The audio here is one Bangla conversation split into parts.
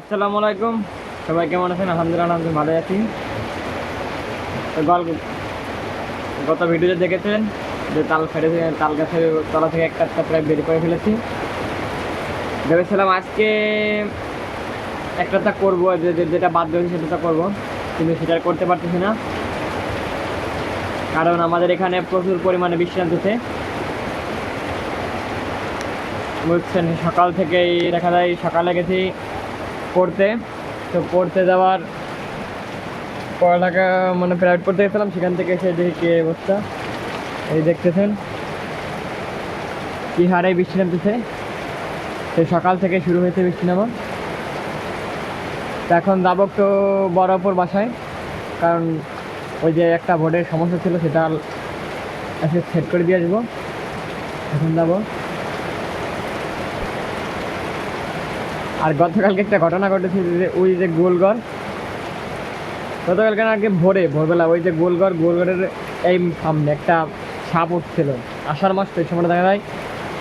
আসসালামু আলাইকুম। সবাই কেমন আছেন? আলহামদুলিল্লাহ আমি ভালো আছি। তো গল্প গত ভিডিওতে দেখেছেন যে তাল ফেটে তাল গাছের তলা থেকে একটা একটা প্রায় বের করে ফেলেছি। ভেবেছিলাম আজকে একটা তা করব যেটা বাদ দিয়েছি সেটা তো করব, কিন্তু সেটা করতে পারতেছি না। কারণ আমাদের এখানে প্রচুর পরিমাণে বৃষ্টি নামতেছে। বুঝছেন, সকাল থেকেই দেখা যায় সকালে গেছি পড়তে। তো পড়তে যাওয়ার পড়ালেখা মানে প্রাইভেট পড়তে গেছিলাম, সেখান থেকে এসে দেখি কে অবস্থা। এই দেখতেছেন, কি হারে বৃষ্টি নামতেছে। সেই সকাল থেকে শুরু হয়েছে বৃষ্টি নামা। এখন যাব একটু বড়পুর বাসায়, কারণ ওই যে একটা ভোটের সমস্যা ছিল, সেটা সেট করে দিয়ে আসব। এখন যাব। আর গতকালকে একটা ঘটনা ঘটেছে যে ওই যে গোলঘর, গতকালকে আগে ভোরে, ভোরবেলা ওই যে গোলঘর, গোলঘরের এই সামনে একটা সাপ উঠছিল। আষাঢ় মাস তো এই সময় দেখা যায়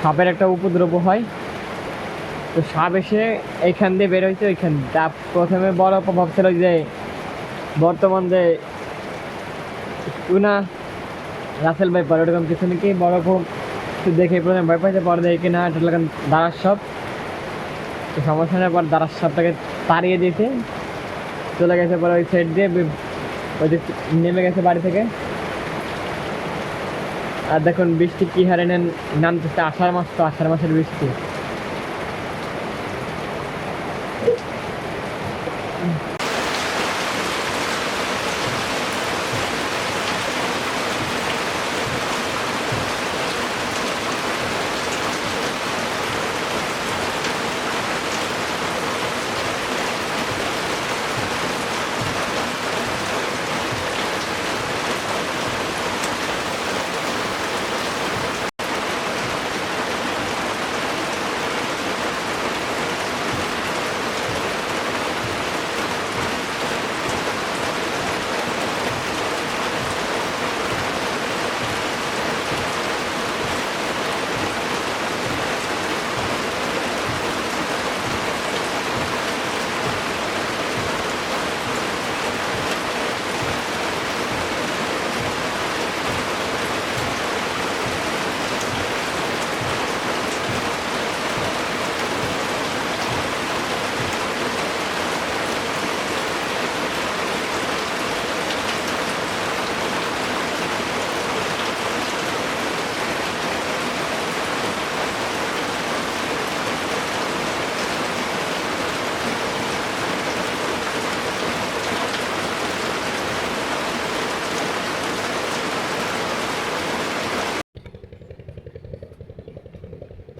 সাপের একটা উপদ্রব হয়। তো সাপ এসে এইখান দিয়ে বের হয়েছে, ওইখান তা প্রথমে বড় প্রভাব ছিল যে বর্তমান যে টুনা, রাসেল ভাই পরে ওরকম কিছু নাকি, বড় খুব দেখে প্রথমে ভয় পাইছে পরে দেখে না এটা দাঁড়ার সব তো সমস্যা নেই, পর দাঁড়ার সাপটাকে তাড়িয়ে দিয়েছে। চলে গেছে পরে ওই সাইড দিয়ে, ওই যে নেমে গেছে বাড়ি থেকে। আর দেখুন বৃষ্টি কী হারে নেন, নামতেছে আষাঢ় মাস তো, আষাঢ় মাসের বৃষ্টি।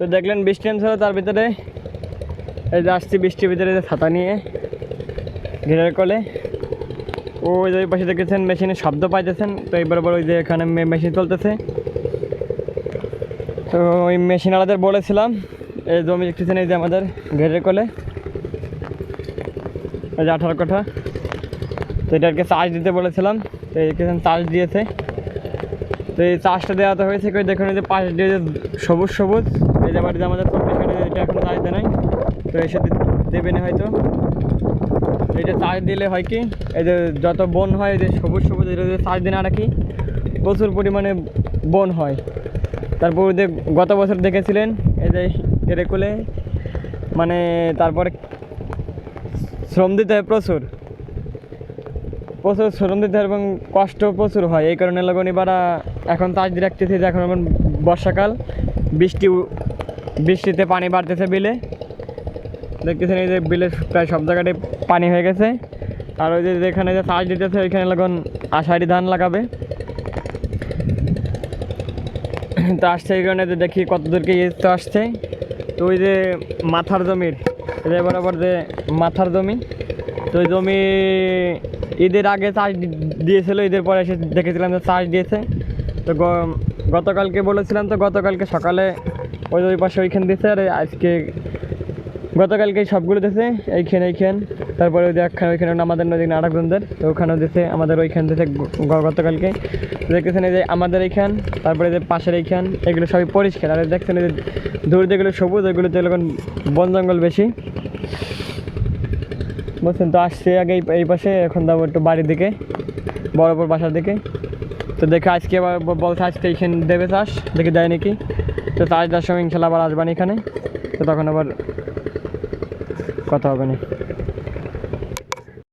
তো দেখলেন বৃষ্টি নামছিল তার ভিতরে। এই যে আসছি বৃষ্টির ভিতরে যে ছাতা নিয়ে, ঘেরার কলে। ওই যে পাশে দেখেছেন মেশিনে শব্দ পাইতেছেন, তো এই বরাবর ওই যে এখানে মেশিন চলতেছে। তো ওই মেশিন আলাদের বলেছিলাম, এই জমি দেখতেছেন এই যে আমাদের ঘেরের কলে। এই যে আঠারো কাঠা। তো এটাকে চার্জ দিতে বলেছিলাম, তো এখানে চার্জ দিয়েছে। তো এই চাষটা দেওয়াতে হয়েছে কি দেখুন এই যে পাশ দিয়ে যে সবুজ সবুজ, এই যে বাড়িতে আমাদের চব্বিশ এটা এখন দেয় নাই। তো এসে দেবে না হয়তো। তো এটা চার্জ দিলে হয় কি, এই যে যত বন হয়, এই যে সবুজ সবুজ, এটা যদি চার্জ দিন আর কি প্রচুর পরিমাণে বন হয়। তারপর যে গত বছর দেখেছিলেন, এই যে এরেকুলে মানে তারপরে শ্রম দিতে হয় প্রচুর। প্রচুর শ্রম দিতে হয় এবং কষ্ট প্রচুর হয়, এই কারণে লগন এবারা এখন তাজ রাখতেছি এখন এখন বর্ষাকাল, বৃষ্টি বৃষ্টিতে পানি বাড়তেছে বিলে। দেখতেছেন এই যে বিলে প্রায় সব জায়গাটায় পানি হয়ে গেছে। আর ওই যে যেখানে যে চাষ দিতেছে, ওইখানে লগন আষাঢ়ি ধান লাগাবে। তো আসছে এই কারণে যে দেখি কত দূরকে তো আসছে। তো ওই যে মাথার জমির যে বরাবর যে মাথার জমি, তো জমি ঈদের আগে চাষ দিয়েছিল, ঈদের পরে এসে দেখেছিলাম যে চাষ দিয়েছে। তো গতকালকে বলেছিলাম তো গতকালকে সকালে ওই ওই পাশে ওইখান দিয়েছে আর আজকে গতকালকে সবগুলো দিয়েছে, এইখান এইখান। তারপরে ওই একখান ওইখানে আমাদের নদী নাটকগঞ্জের তো ওখানেও দিয়েছে, আমাদের ওইখান দিয়েছে গতকালকে। দেখতেছেন এই যে আমাদের এইখান, তারপরে যে পাশের এইখান, এগুলো সবই পরিষ্কার। আর দেখছেন এই যে দূর যেগুলো সবুজ ওইগুলোতে এরকম বন জঙ্গল বেশি। বুঝছেন, তো আসছে আগে এই- পাশে, এখন যাব একটু বাড়ির দিকে, বড় বড় বাসার দিকে। তো দেখে আজকে বলছে, আজকে এইখানে দেবে চাষ। দেখে দেয় নাকি। তো চাষ দেওয়ার সময় ইনশাল্লাহ আবার আসবানি এখানে। তো তখন আবার কথা হবে না।